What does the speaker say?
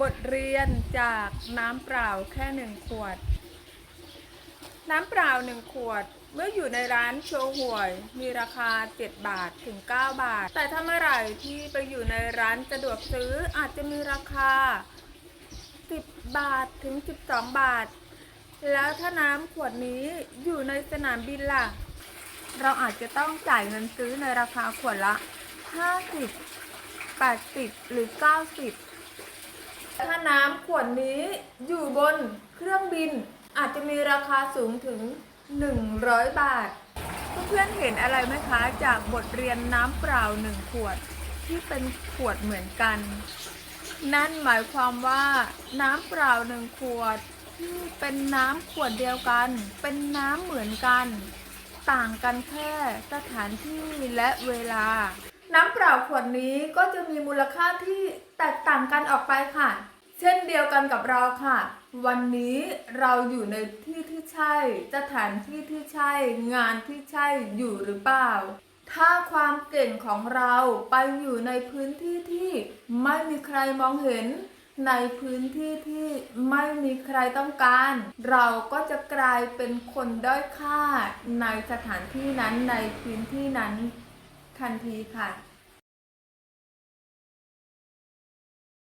บทเรียนจากน้ำเปล่าแค่หนึ่งขวด น้ำเปล่าหนึ่งขวด เมื่ออยู่ในร้านโชห่วย มีราคา 7 บาทถึง 9 บาท แต่ถ้าเมื่อไหร่ที่ไปอยู่ในร้านสะดวกซื้ออาจจะมีราคา 10 บาทถึง 12 บาท แล้วถ้าน้ำขวดนี้อยู่ในสนามบินล่ะ เราอาจจะต้องจ่ายเงินซื้อในราคาขวดละ 50 80 หรือ 90 ถ้าน้ำขวดนี้อยู่บนเครื่องบิน อาจจะมีราคาสูงถึง 100 บาท เพื่อนๆเห็นอะไรไหมคะ จากบทเรียนน้ำเปล่าหนึ่งขวดที่เป็นขวดเหมือนกัน นั่นหมายความว่าน้ำเปล่าหนึ่งขวดที่เป็นน้ำขวดเดียวกัน เป็นน้ำเหมือนกัน ต่างกันแค่สถานที่และเวลา น้ำเปล่าขวดนี้ก็จะมีมูลค่าที่แตกต่างกันออกไปค่ะ เช่นเดียวกันกับเราค่ะ วันนี้เราอยู่ในที่ที่ใช่ สถานที่ที่ใช่ งานที่ใช่อยู่หรือเปล่า ถ้าความเก่งของเราไปอยู่ในพื้นที่ที่ไม่มีใครมองเห็น ในพื้นที่ที่ไม่มีใครต้องการ เราก็จะกลายเป็นคนด้อยค่าในสถานที่นั้นในพื้นที่นั้น ทันทีค่ะ